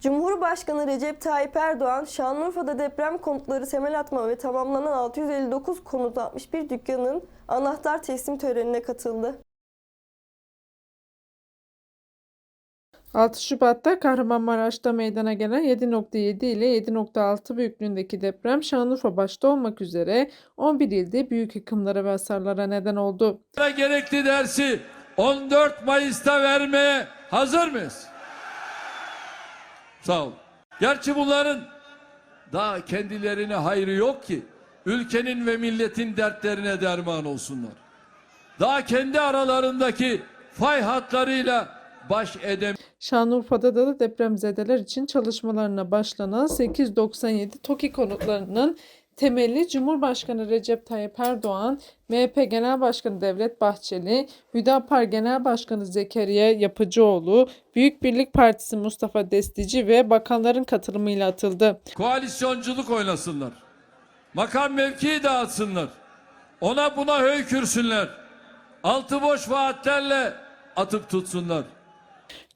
Cumhurbaşkanı Recep Tayyip Erdoğan, Şanlıurfa'da deprem konutları temel atma ve tamamlanan 659 konut 61 dükkanın anahtar teslim törenine katıldı. 6 Şubat'ta Kahramanmaraş'ta meydana gelen 7.7 ile 7.6 büyüklüğündeki deprem Şanlıurfa başta olmak üzere 11 ilde büyük yıkımlara ve hasarlara neden oldu. gerekli dersi 14 Mayıs'ta vermeye hazır mıyız? Sağ ol. Gerçi bunların daha kendilerine hayrı yok ki ülkenin ve milletin dertlerine derman olsunlar. Daha kendi aralarındaki fay hatlarıyla baş edem Şanlıurfa'da da depremzedeler için çalışmalarına başlanan 897 TOKİ konutlarının temeli Cumhurbaşkanı Recep Tayyip Erdoğan, MHP Genel Başkanı Devlet Bahçeli, Hüdapar Genel Başkanı Zekeriya Yapıcıoğlu, Büyük Birlik Partisi Mustafa Destici ve bakanların katılımıyla atıldı. koalisyonculuk oynasınlar. Makam mevki dağıtsınlar. Ona buna höykürsünler. Altı boş vaatlerle atıp tutsunlar.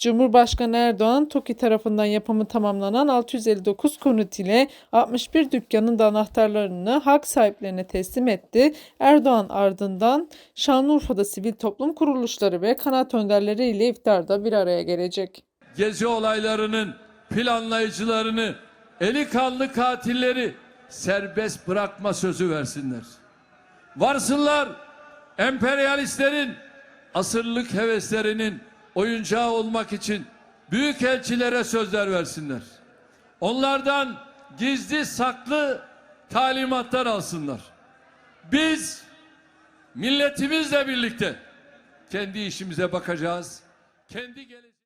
Cumhurbaşkanı Erdoğan, TOKİ tarafından yapımı tamamlanan 659 konut ile 61 dükkanın da anahtarlarını hak sahiplerine teslim etti. Erdoğan ardından Şanlıurfa'da sivil toplum kuruluşları ve kanaat önderleri ile iftarda bir araya gelecek. Gezi olaylarının planlayıcılarını, eli kanlı katilleri serbest bırakma sözü versinler. Varsınlar emperyalistlerin asırlık heveslerinin oyuncağı olmak için büyük elçilere sözler versinler. Onlardan gizli saklı talimatlar alsınlar. Biz milletimizle birlikte kendi işimize bakacağız. Kendi geleceğimize